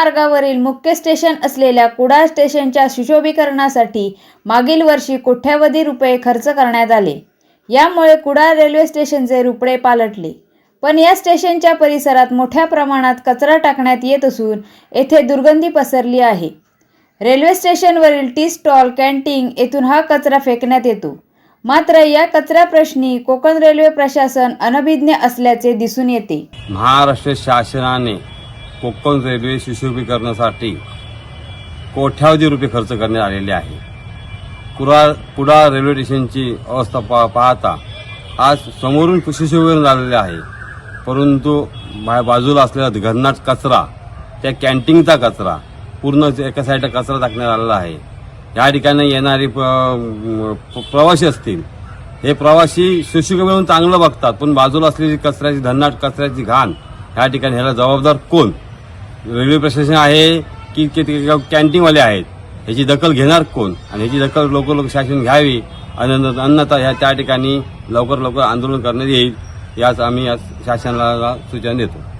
महामार्गावरील मार्गावरील मुख्य स्टेशन असलेल्या कुडाळ स्टेशनच्या सुशोभीकरणासाठी मागील वर्षी कोट्यावधी रुपये खर्च करण्यात आले. यामुळे कुडाळ रेल्वे स्टेशनचे रुपडे पालटले. पण या स्टेशनच्या परिसरात मोठ्या प्रमाणात कचरा टाकण्यात येत असून येथे दुर्गंधी पसरली आहे. रेल्वे स्टेशनवरील टी स्टॉल कॅन्टीन येथून हा कचरा फेकण्यात येतो. मात्र या कचरा प्रश्नी कोकण रेल्वे प्रशासन अनभिज्ञ असल्याचे दिसून येते. महाराष्ट्र शासनाने कोकण रेल्वे सुशोभीकरणासाठी कोट्यावधी रुपये खर्च करण्यात आलेले आहे. कुडाळ कुडाळ रेल्वे स्टेशनची अवस्था पा पाहता आज समोरून सुशोभीकरण झालेले आहे. परंतु बाजूला असलेला घरनाट कचरा त्या कॅन्टीनचा कचरा पूर्ण एका साईडला कचरा टाकण्यात आलेला आहे. या ठिकाणी येणारे प- प्रवासी असतील. हे प्रवासी सुशोभीकरण चांगलं बघतात पण बाजूला असलेली कचऱ्याची धन्नाट कचऱ्याची घाण या ठिकाणी ह्याला जबाबदार कोण? रेल्वे प्रशासन आहे की ते कॅन्टीनवाले आहेत. ह्याची दखल घेणार कोण? आणि ह्याची दखल लवकर लवकर शासन घ्यावी आणि अन्य- अन्यथा ह्या त्या ठिकाणी लवकर लवकर आंदोलन करण्यात येईल याच आम्ही या शासनाला सूचना देतो.